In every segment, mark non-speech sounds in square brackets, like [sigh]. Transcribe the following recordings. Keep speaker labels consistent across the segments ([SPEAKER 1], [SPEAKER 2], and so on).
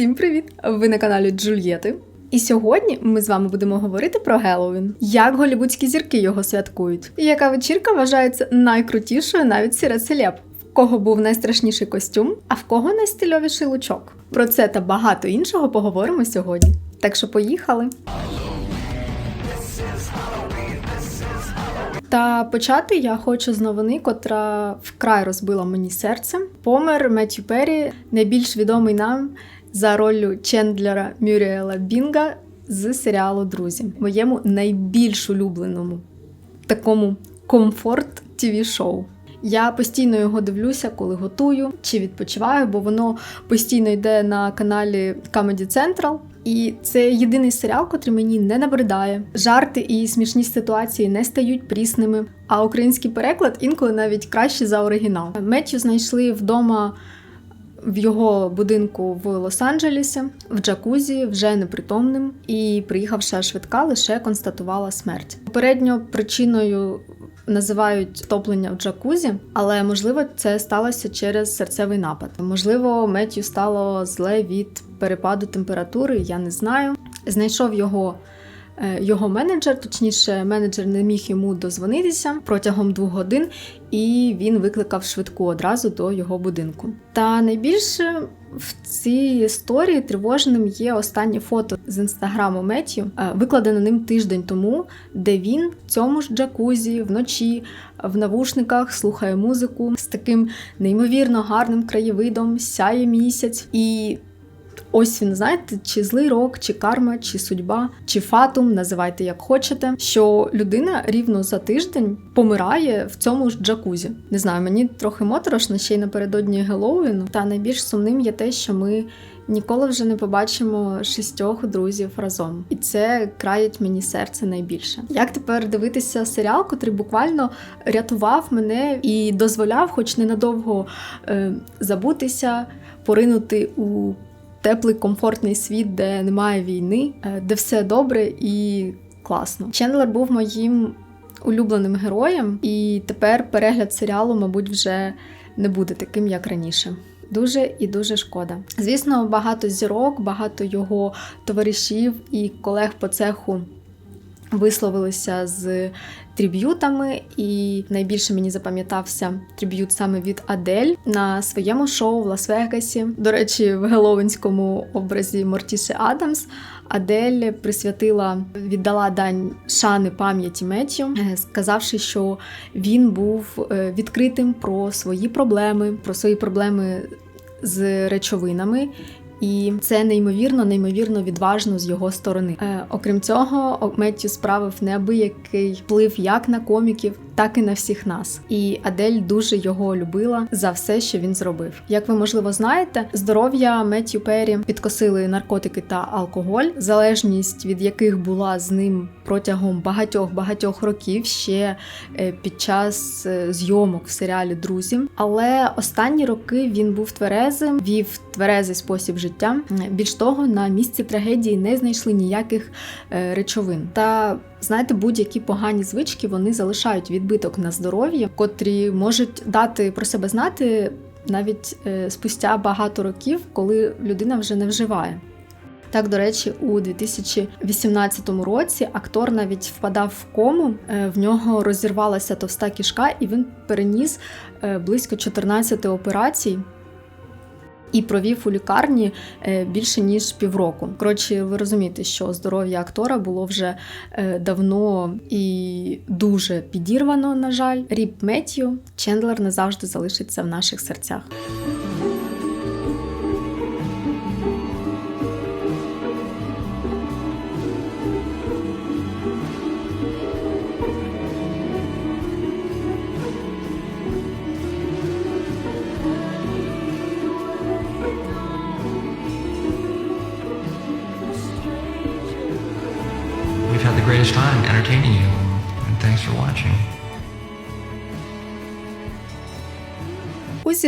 [SPEAKER 1] Всім привіт! Ви на каналі Джульєти. І сьогодні ми з вами будемо говорити про Геловін, як голівудські зірки його святкують, і яка вечірка вважається найкрутішою навіть серед селеб. В кого був найстрашніший костюм, а в кого найстильовіший лучок. Про це та багато іншого поговоримо сьогодні. Так що поїхали. Та почати я хочу з новини, котра вкрай розбила мені серце. Помер Меттью Перрі, найбільш відомий нам за роллю Чендлера Мюріела Бінга з серіалу Друзі, моєму найбільш улюбленому такому комфорт тв шоу Я постійно його дивлюся, коли готую чи відпочиваю, бо воно постійно йде на каналі Comedy Central. І це єдиний серіал, котрий мені не набридає. Жарти і смішні ситуації не стають прісними. А український переклад інколи навіть краще за оригінал. Меттю знайшли вдома в його будинку в Лос-Анджелесі, в джакузі, вже непритомним, і приїхавша швидка, лише констатувала смерть. Попередньо причиною називають топлення в джакузі, але можливо це сталося через серцевий напад. Можливо, Меттю стало зле від перепаду температури, я не знаю. Знайшов його. Е, його менеджер, точніше, менеджер не міг йому дозвонитися протягом двох годин, і він викликав швидку одразу до його будинку. Та найбільше в цій історії тривожним є останнє фото з інстаграму Меттю, е, викладене ним тиждень тому, де він в цьому ж джакузі вночі в навушниках слухає музику з таким неймовірно гарним краєвидом, сяє місяць і. Ось він, знаєте, чи злий рок, чи карма, чи судьба, чи фатум, називайте як хочете, що людина рівно за тиждень помирає в цьому ж джакузі. Не знаю, мені трохи моторошно ще й напередодні Геловіну. Та найбільш сумним є те, що ми ніколи вже не побачимо шістьох друзів разом, і це країть мені серце найбільше. Як тепер дивитися серіал, котрий буквально рятував мене і дозволяв, хоч ненадовго е, забутися, поринути у теплий, комфортний світ, де немає війни, е, де все добре і класно. Чендлер був моїм улюбленим героєм, і тепер перегляд серіалу, мабуть, вже не буде таким, як раніше. Дуже і дуже шкода. Звісно, багато зірок, багато його товаришів і колег по цеху висловилися з триб'ютами, і найбільше мені запам'ятався триб'ют саме від Адель на своєму шоу в Лас-Вегасі. До речі, в геловинському образі Мортіші Адамс. Адель присвятила, віддала дань шани пам'яті Меттю, е, сказавши, що він був е, відкритим про свої проблеми, про свої проблеми з речовинами, і це неймовірно, неймовірно відважно з його сторони. Е, Окрім цього, Меттю справив неабиякий вплив як на коміків, так і на всіх нас. І Адель дуже його любила за все, що він зробив. Як ви можливо знаєте, здоров'я Меттю Перрі підкосили наркотики та алкоголь, залежність від яких була з ним протягом багатьох багатьох років ще е, під час е, зйомок в серіалі Друзі. Але останні роки він був тверезим, вів тверезий спосіб життя. Більш того, на місці трагедії не знайшли ніяких е, речовин. Та знаєте, будь-які погані звички вони залишають відбиток на здоров'я, котрі можуть дати про себе знати навіть спустя багато років, коли людина вже не вживає. Так, до речі, у 2018 році актор навіть впадав в кому, е, в нього розірвалася товста кішка, і він переніс е, близько 14 операцій. І провів у лікарні е, більше ніж півроку. Коротше, ви розумієте, що здоров'я актора було вже давно і дуже підірвано. На жаль, Ріп Меттью Чендлер не завжди залишиться в наших серцях.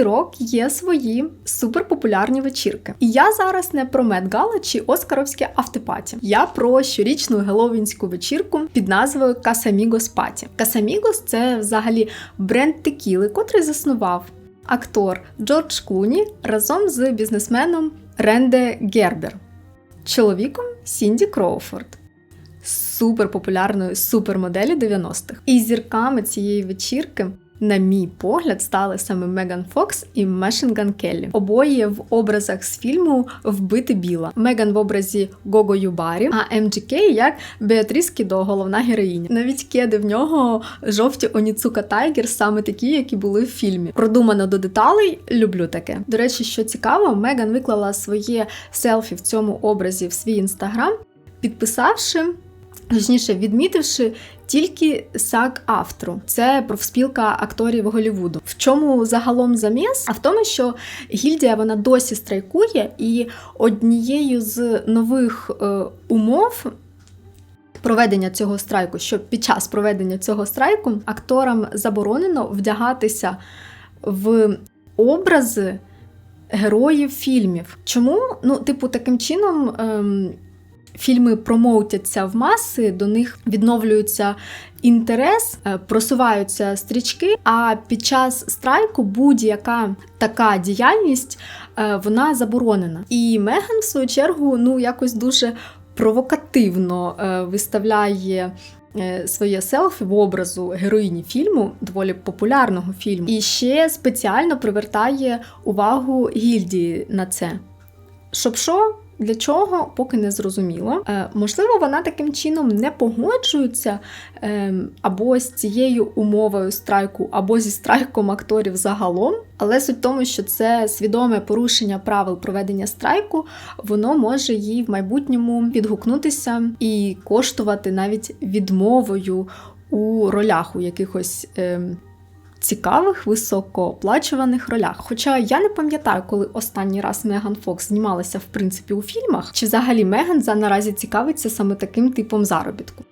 [SPEAKER 1] Зірок є свої суперпопулярні вечірки. І я зараз не про Медгала чи Оскаровське автопаті. Я про щорічну геловінську вечірку під назвою Касамігос Паті. Касамігос це взагалі бренд текіли, котрий заснував актор Джордж Клуні разом з бізнесменом Ренде Гербер, чоловіком Сінді Кроуфорд, суперпопулярної супермоделі 90-х. І зірками цієї вечірки. На мій погляд, стали саме Меган Фокс і Мешинган Келлі. Обоє в образах з фільму Вбити біла. Меган в образі Гого Юбарі, а МДК як Беатріс Кідо, головна героїня. Навіть кеди в нього жовті Оніцука Тайгер, саме такі, які були в фільмі. Продумано до деталей. Люблю таке. До речі, що цікаво, Меган виклала своє селфі в цьому образі в свій інстаграм, підписавши. Точніше, відмітивши тільки сак автору, це профспілка акторів Голівуду. В чому загалом заміс? А в тому, що гільдія вона досі страйкує, і однією з нових е, умов. Проведення цього страйку, що під час проведення цього страйку акторам заборонено вдягатися в образи героїв фільмів. Чому? Ну, типу, таким чином. Ем, фільми промоутяться в маси, до них відновлюється інтерес, е, просуваються стрічки. А під час страйку будь-яка така діяльність е, вона заборонена. І Меган, в свою чергу, ну якось дуже провокативно е, виставляє. Своє селфі в образу героїні фільму, доволі популярного фільму, і ще спеціально привертає увагу гільдії на це. Щоб що, для чого, поки не зрозуміло. Е, можливо, вона таким чином не погоджується е, або з цією умовою страйку, або зі страйком акторів загалом. Але суть в тому, що це свідоме порушення правил проведення страйку, воно може їй в майбутньому підгукнутися і коштувати навіть відмовою у ролях у якихось. Е, цікавих, високооплачуваних ролях. Хоча я не пам'ятаю, коли останній раз Меган Фокс знімалася в принципі у фільмах, чи взагалі Меган за наразі цікавиться саме таким типом заробітку.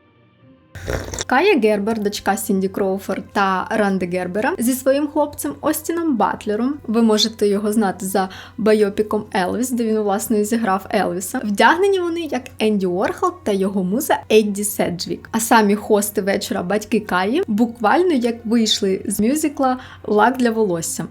[SPEAKER 1] Кая Гербер, дочка Сінді Кроуфорд та Ранди Гербера зі своїм хлопцем Остіном Батлером. Ви можете його знати за байопіком Елвіс, де він власне зіграв Елвіса. Вдягнені вони як Енді Уорхол та його муза Едді Седжвік. А самі хости вечора батьки Каї буквально як вийшли з мюзикла Лак для волосся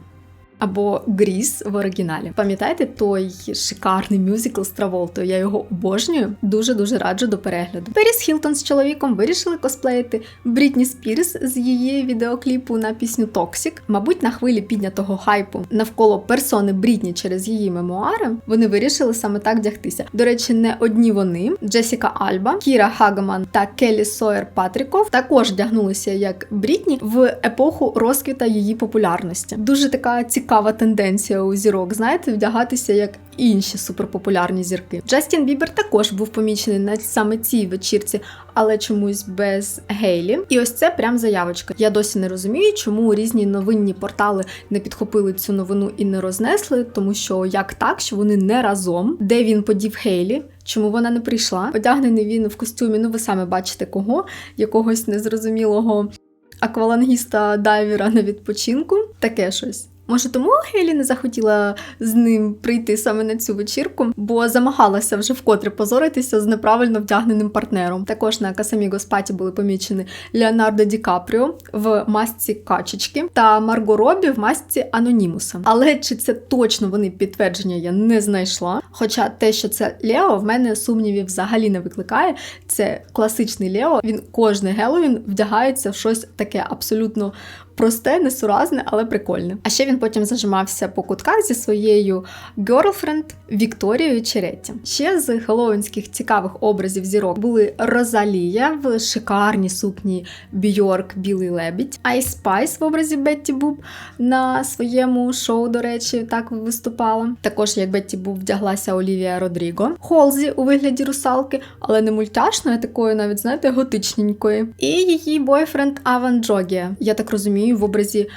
[SPEAKER 1] або Гріс в оригіналі. Пам'ятаєте той шикарний мюзикл з Траволтою? Я його обожнюю. Дуже дуже раджу до перегляду. Періс Хілтон з чоловіком вирішили косплеїти Брітні Спірс з її відеокліпу на пісню Токсік. Мабуть, на хвилі піднятого хайпу навколо персони Брітні через її мемуари. Вони вирішили саме так вдягтися. До речі, не одні вони: Джесіка Альба, Кіра Хагаман та Келлі Сойер Патріков також вдягнулися як Брітні в епоху розквіта її популярності. Дуже така цікава цікава тенденція у зірок, знаєте, вдягатися як інші суперпопулярні зірки. Джастін Бібер також був помічений на саме цій вечірці, але чомусь без Гейлі. І ось це прям заявочка. Я досі не розумію, чому різні новинні портали не підхопили цю новину і не рознесли, тому що як так, що вони не разом, де він подів Гейлі. Чому вона не прийшла? Одягнений він в костюмі, ну ви самі бачите кого, якогось незрозумілого аквалангіста дайвера на відпочинку. Таке щось. Може, тому Гелі не захотіла з ним прийти саме на цю вечірку, бо замагалася вже вкотре позоритися з неправильно вдягненим партнером. Також на Касаміго Спаті були помічені Леонардо Ді Капріо в масці качечки та Марго Робі в масці Анонімуса. Але чи це точно вони підтвердження я не знайшла. Хоча те, що це Лео, в мене сумнівів взагалі не викликає. Це класичний Лео. Він кожний Геловін вдягається в щось таке абсолютно просте, несуразне, але прикольне. А ще він потім зажимався по кутках зі своєю герлфренд Вікторією Черетті. Ще з хеллоуінських цікавих образів зірок були Розалія в шикарній сукні Бьорк Білий Лебідь, Айс Спайс в образі Бетті Буб на своєму шоу, до речі, так виступала. Також як Бетті Буб вдяглася Олівія Родріго, Холзі у вигляді русалки, але не мультяшної, а такої, навіть знаєте, готичненької. І її бойфренд Аван Джогія. Я так розумію в образі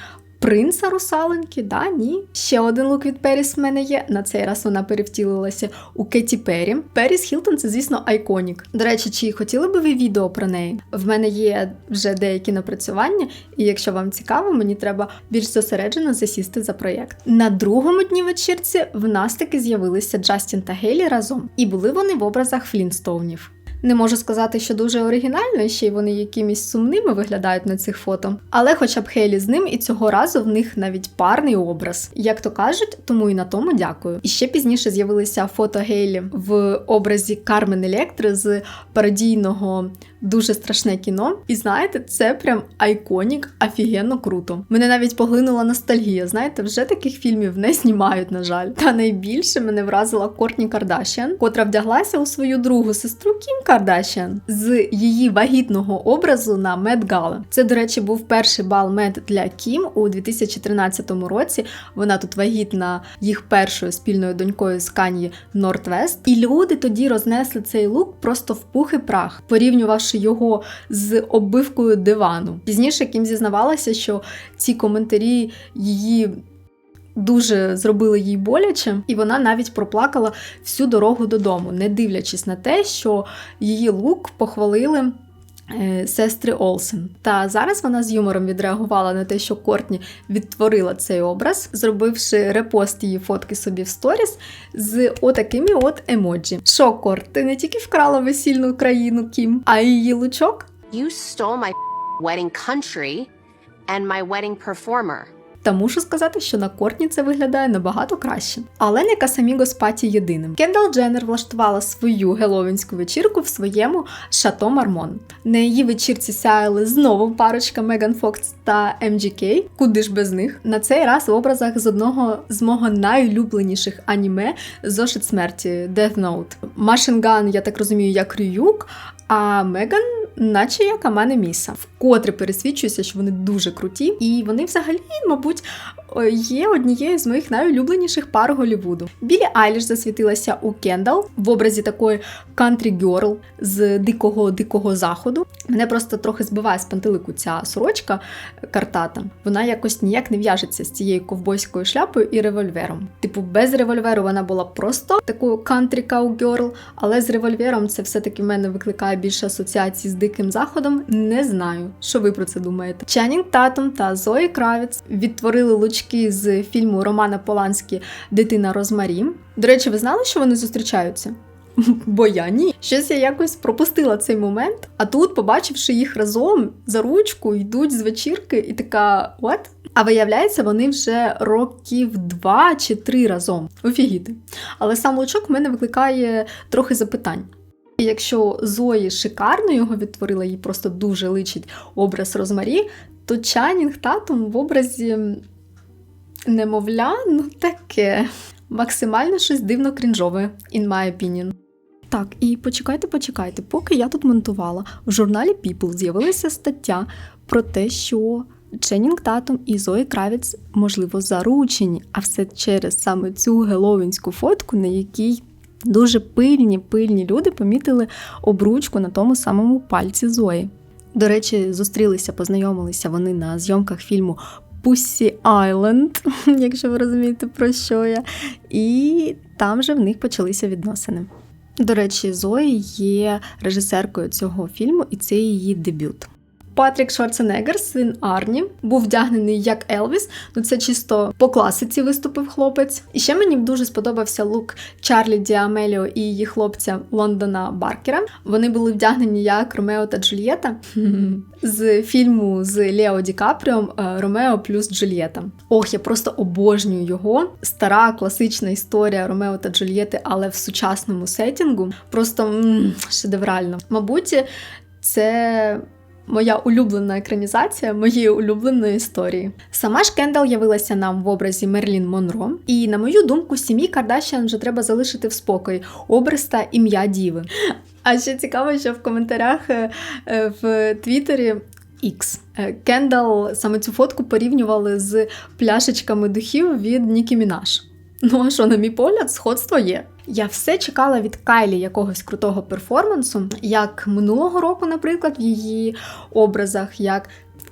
[SPEAKER 1] принца русаленьки, да, ні. Ще один лук від Періс в мене є. На цей раз вона перевтілилася у Кеті Перрі. Періс Хілтон це, звісно, айконік. До речі, чи хотіли би ви відео про неї? В мене є вже деякі напрацювання, і якщо вам цікаво, мені треба більш зосереджено засісти за проєкт. На другому дні вечірці в нас таки з'явилися Джастін та Гейлі разом, і були вони в образах Флінстоунів. Не можу сказати, що дуже оригінально, ще й вони якимись сумними виглядають на цих фото. Але хоча б Хейлі з ним, і цього разу в них навіть парний образ. Як то кажуть, тому і на тому дякую. І ще пізніше з'явилися фото Гейлі в образі Кармен Електри з пародійного дуже страшне кіно. І знаєте, це прям айконік, офігенно круто. Мене навіть поглинула ностальгія. Знаєте, вже таких фільмів не знімають, на жаль. Та найбільше мене вразила Кортні Кардашіан, котра вдяглася у свою другу сестру Кім Кардашіан з її вагітного образу на Мед Гала. Це, до речі, був перший бал мед для Кім у 2013 році. Вона тут вагітна їх першою спільною донькою з Канії Нортвест. І люди тоді рознесли цей лук просто в пух і прах, порівнювавши його з оббивкою дивану. Пізніше Кім зізнавалася, що ці коментарі її. Дуже зробили їй боляче, і вона навіть проплакала всю дорогу додому, не дивлячись на те, що її лук похвалили е, сестри Олсен. Та зараз вона з юмором відреагувала на те, що Кортні відтворила цей образ, зробивши репост її фотки собі в сторіс з отакими от емоджі. Що, Корт, ти не тільки вкрала весільну країну Кім, а й її лучок?
[SPEAKER 2] You stole my wedding country and my wedding performer.
[SPEAKER 1] Та мушу сказати, що на Кортні це виглядає набагато краще. Але не Касаміго з паті єдиним. Кендал Дженнер влаштувала свою геловінську вечірку в своєму Шато Мармон. На її вечірці сяяли знову парочка Меган Фокс та MGK, куди ж без них. На цей раз в образах з одного з мого найулюбленіших аніме Зошит смерті Death Note. Машинган, я так розумію, як Рююк, а Меган, наче як Амане Міса. Вкотре пересвідчуюся, що вони дуже круті, і вони взагалі, мабуть, є однією з моїх найулюбленіших пар Голівуду. Білі Айліш засвітилася у Кендал в образі такої кантрі герл з дикого дикого заходу. Мене просто трохи збиває з пантелику ця сорочка картата. Вона якось ніяк не в'яжеться з цією ковбойською шляпою і револьвером. Типу, без револьверу вона була просто такою кантрі каугерл, але з револьвером це все-таки в мене викликає більше асоціацій з диким заходом. Не знаю, що ви про це думаєте. Ченнінг Татум та Зої Кравіц відтворили лучки з фільму Романа Поланські Дитина Розмарі. До речі, ви знали, що вони зустрічаються? [laughs] Бо я ні. Щось я якось пропустила цей момент, а тут, побачивши їх разом за ручку, йдуть з вечірки, і така what? А виявляється, вони вже років два чи три разом. Офігіти. Але сам лучок в мене викликає трохи запитань. І якщо Зої шикарно його відтворила, їй просто дуже личить образ Розмарі, то Чанінг Татум в образі немовля, ну таке. Максимально щось дивно крінжове, in my opinion. Так, і почекайте, почекайте, поки я тут монтувала, в журналі People з'явилася стаття про те, що Ченнінг Татум і Зої Кравіц, можливо, заручені, а все через саме цю геловінську фотку, на якій дуже пильні, пильні люди помітили обручку на тому самому пальці Зої. До речі, зустрілися, познайомилися вони на зйомках фільму Pussy Island, [laughs] якщо ви розумієте, про що я. І там же в них почалися відносини. До речі, Зої є режисеркою цього фільму, і це її дебют. Патрік Шварценеггер, син Арні, був вдягнений як Елвіс, ну це чисто по класиці виступив хлопець. І ще мені дуже сподобався лук Чарлі Діамеліо і її хлопця Лондона Баркера. Вони були вдягнені як Ромео та Джульєта [laughs] з фільму з Лео Ді Капріом е, Ромео плюс Джульєта. Ох, я просто обожнюю його. Стара класична історія Ромео та Джульєти, але в сучасному сетінгу. Просто м- шедеврально. Мабуть, це моя улюблена екранізація моєї улюбленої історії. Сама ж Кендал явилася нам в образі Мерлін Монро, і, на мою думку, сім'ї Кардашіан вже треба залишити в спокій образ та ім'я Діви. А ще цікаво, що в коментарях е, е, в Твіттері X. Е, Кендал саме цю фотку порівнювали з пляшечками духів від Нікі Мінаш. Ну а що, на мій погляд, сходство є. Я все чекала від Кайлі якогось крутого перформансу, як минулого року, наприклад, в її образах, як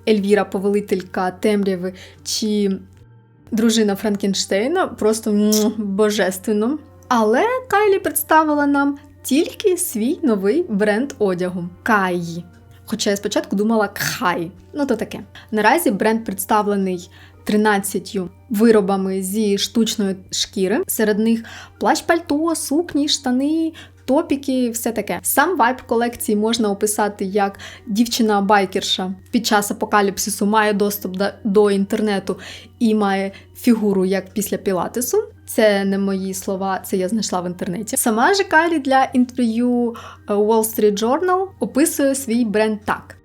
[SPEAKER 1] Ельвіра, повелителька темряви чи дружина Франкенштейна, просто божественно. Але Кайлі представила нам тільки свій новий бренд одягу Каї. Хоча я спочатку думала Кхай. Ну то таке. Наразі бренд представлений 13 виробами зі штучної шкіри. Серед них плащ-пальто, сукні, штани, топіки, все таке. Сам вайб колекції можна описати як дівчина-байкерша під час апокаліпсису має доступ до, до інтернету і має фігуру як після пілатесу. Це не мої слова, це я знайшла в інтернеті. Сама же Кайлі для інтерв'ю е, Wall Street Journal описує свій бренд так: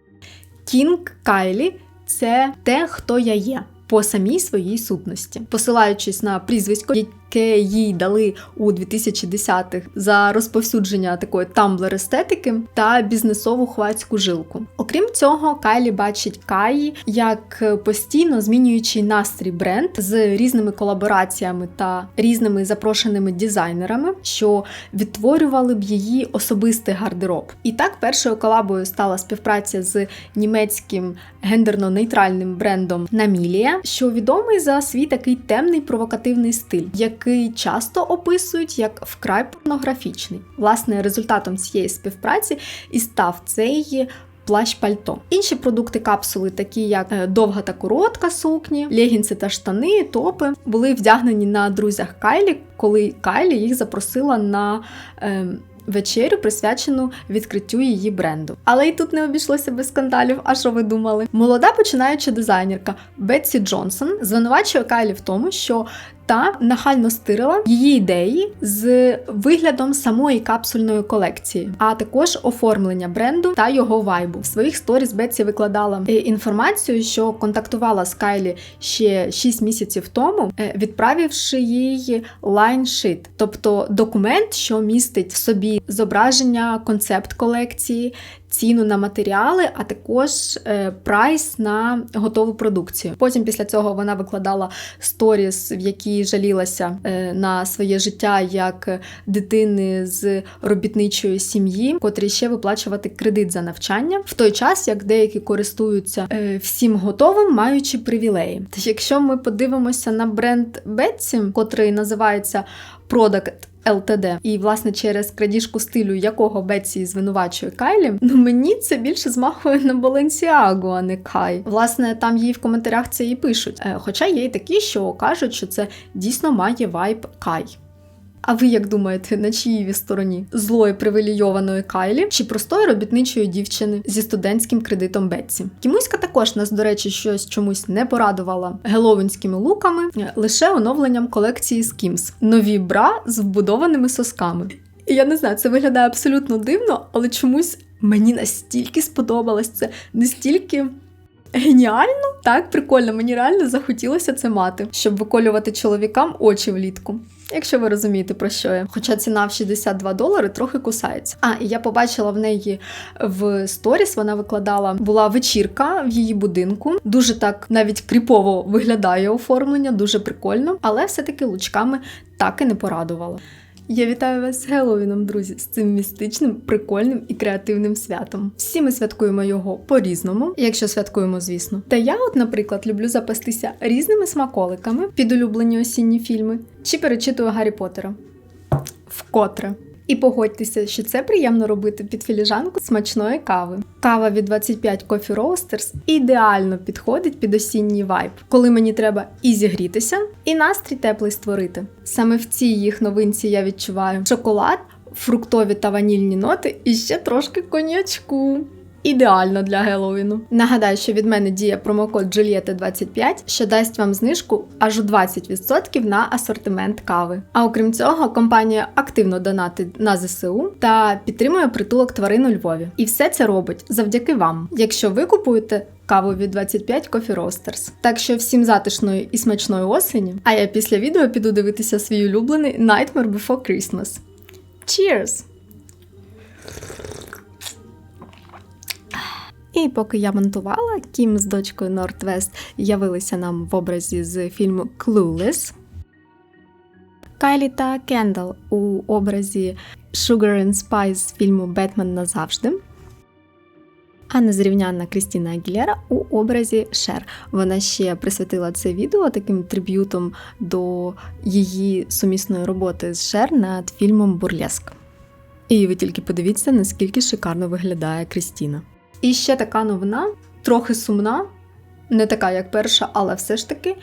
[SPEAKER 1] Кінг Кайлі це те, хто я є. По самій своїй сутності, посилаючись на прізвисько, яке їй дали у 2010-х за розповсюдження такої тамблер естетики та бізнесову хвацьку жилку. Окрім цього, Кайлі бачить Каї як постійно змінюючий настрій бренд з різними колабораціями та різними запрошеними дизайнерами, що відтворювали б її особистий гардероб. І так першою колабою стала співпраця з німецьким гендерно-нейтральним брендом Намілія, що відомий за свій такий темний провокативний стиль, який часто описують як вкрай порнографічний. Власне, результатом цієї співпраці і став цей. Плащ пальто. Інші продукти капсули, такі як е, довга та коротка сукні, легінси та штани, топи, були вдягнені на друзях Кайлі, коли Кайлі їх запросила на. Е, вечерю, присвячену відкриттю її бренду. Але і тут не обійшлося без скандалів. А що ви думали? Молода починаюча дизайнерка Бетсі Джонсон звинувачує Кайлі в тому, що та нахально стирила її ідеї з виглядом самої капсульної колекції, а також оформлення бренду та його вайбу. В своїх сторіс Бетсі викладала е, інформацію, що контактувала з Кайлі ще 6 місяців тому, е, відправивши їй лайншит, тобто документ, що містить в собі зображення, концепт колекції. Ціну на матеріали, а також е, прайс на готову продукцію. Потім після цього вона викладала сторіс, в якій жалілася е, на своє життя як дитини з робітничої сім'ї, котрі ще виплачувати кредит за навчання, в той час як деякі користуються е, всім готовим, маючи привілеї. Тож, якщо ми подивимося на бренд Betsy, котрий називається Product ЛТД, і власне через крадіжку стилю, якого Бетсі звинувачує Кайлі, ну мені це більше змахує на Баленсіагу, а не Кай. Власне, там їй в коментарях це і пишуть. Е, Хоча є й такі, що кажуть, що це дійсно має вайб Кай. А ви як думаєте, на чиїй стороні? Злої привілейованої Кайлі чи простої робітничої дівчини зі студентським кредитом Бетсі? Кімуська також нас, до речі, щось чомусь не порадувала геловінськими луками, е, лише оновленням колекції Skims. Нові бра з вбудованими сосками. І я не знаю, це виглядає абсолютно дивно, але чомусь мені настільки сподобалось це, настільки. Геніально, так прикольно, мені реально захотілося це мати, щоб виколювати чоловікам очі влітку. Якщо ви розумієте про що я. Хоча ціна в 62 долари трохи кусається. А, і я побачила в неї в сторіс, вона викладала, була вечірка в її будинку. Дуже так навіть кріпово виглядає оформлення, дуже прикольно, але все-таки лучками так і не порадувала. Я вітаю вас з Геловіном, друзі, з цим містичним, прикольним і креативним святом. Всі ми святкуємо його по-різному, якщо святкуємо, звісно. Та я, от, наприклад, люблю запастися різними смаколиками під улюблені осінні фільми чи перечитую Гаррі Поттера. Вкотре. І погодьтеся, що це приємно робити під філіжанку смачної кави. Кава від 25 Coffee Roasters ідеально підходить під осінній вайб, коли мені треба і зігрітися, і настрій теплий створити. Саме в цій їх новинці я відчуваю шоколад, фруктові та ванільні ноти і ще трошки коньячку. Ідеально для Геловіну. Нагадаю, що від мене діє промокод Julieta25, що дасть вам знижку аж у 20% на асортимент кави. А окрім цього, компанія активно донатить на ЗСУ та підтримує притулок тварин у Львові. І все це робить завдяки вам, якщо ви купуєте. Каву від 25 Coffee Roasters. Так що всім затишної і смачної осені. А я після відео піду дивитися свій улюблений Nightmare Before Christmas. Cheers! І поки я монтувала, Кім з дочкою Нортвест явилися нам в образі з фільму Clueless. Кайлі та Кендал у образі Sugar and Spice з фільму Бетмен назавжди. А незрівнянна Крістіна Агілєра у образі Шер. Вона ще присвятила це відео таким триб'ютом до її сумісної роботи з Шер над фільмом Бурлеск. І ви тільки подивіться, наскільки шикарно виглядає Крістіна. І ще така новина, трохи сумна, не така, як перша, але все ж таки.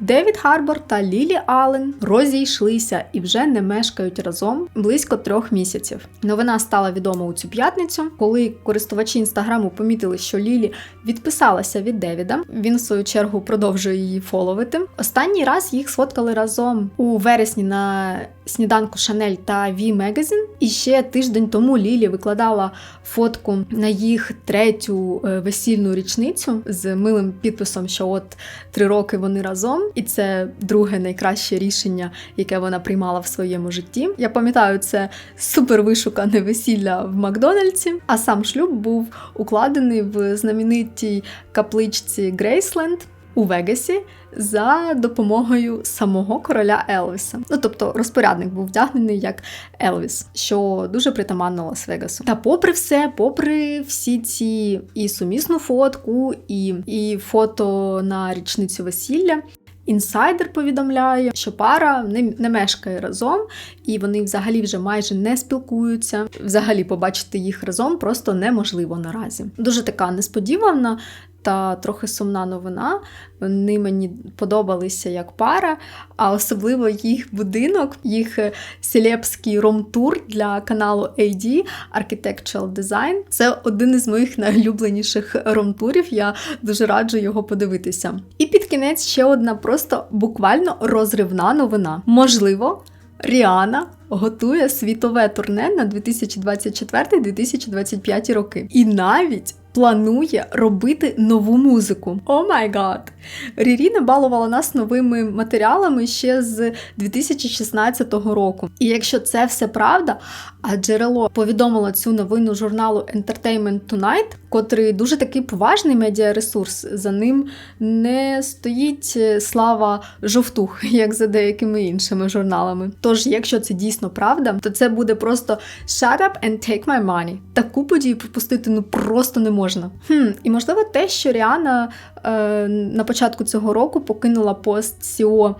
[SPEAKER 1] Девід Харбор та Лілі Аллен розійшлися і вже не мешкають разом близько трьох місяців. Новина стала відома у цю п'ятницю, коли користувачі інстаграму помітили, що Лілі відписалася від Девіда. Він в свою чергу продовжує її фоловити. Останній раз їх сфоткали разом у вересні на сніданку Шанель та Ві Мегазін. І ще тиждень тому Лілі викладала фотку на їх третю е, весільну річницю з милим підписом, що от три роки вони разом, і це друге найкраще рішення, яке вона приймала в своєму житті. Я пам'ятаю, це супер вишукане весілля в Макдональдсі. А сам шлюб був укладений в знаменитій капличці Грейсленд у Вегасі за допомогою самого короля Елвіса. Ну тобто розпорядник був вдягнений як Елвіс, що дуже притаманно Лас-Вегасу. Та попри все, попри всі ці і сумісну фотку, і, і фото на річницю весілля. Інсайдер повідомляє, що пара не, не мешкає разом, і вони взагалі вже майже не спілкуються. Взагалі побачити їх разом просто неможливо наразі. Дуже така несподівана та трохи сумна новина. Вони мені подобалися як пара, а особливо їх будинок, їх е, селебський ром-тур для каналу AD Architectural Design. Це один із моїх найулюбленіших ром-турів. Я дуже раджу його подивитися. І під кінець ще одна просто буквально розривна новина. Можливо. Ріана готує світове турне на 2024-2025 роки. І навіть планує робити нову музику. О май гад! Рірі балувала нас новими матеріалами ще з 2016 року. І якщо це все правда, а джерело повідомило цю новину журналу Entertainment Tonight, котрий дуже такий поважний медіаресурс, за ним не стоїть е, слава жовтух, [laughs] як за деякими іншими журналами. Тож, якщо це дійсно правда, то це буде просто shut up and take my money. Таку подію пропустити ну просто не можна. Хм, і можливо те, що Ріана е, на початку цього року покинула пост CEO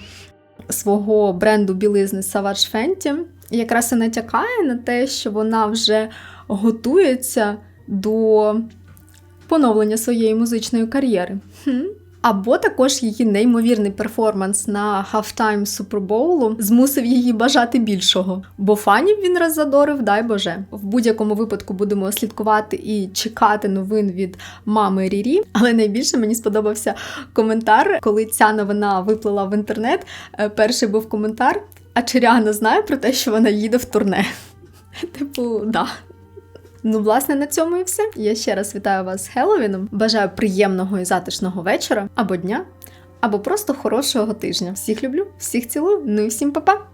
[SPEAKER 1] свого бренду білизни Savage Fenty, якраз і натякає на те, що вона вже готується до поновлення своєї музичної кар'єри. Хм. Або також її неймовірний перформанс на хафтайм Супербоулу змусив її бажати більшого, бо фанів він роззадорив, дай Боже. В будь-якому випадку будемо слідкувати і чекати новин від мами Рірі. Але найбільше мені сподобався коментар, коли ця новина виплила в інтернет. Е, Перший був коментар. А чи Ріана знає про те, що вона їде в турне? [laughs] Типу, да. Ну, власне, на цьому і все. Я ще раз вітаю вас з Хеллоуіном. Бажаю приємного і затишного вечора або дня, або просто хорошого тижня. Всіх люблю, всіх цілую. Ну і всім па-па!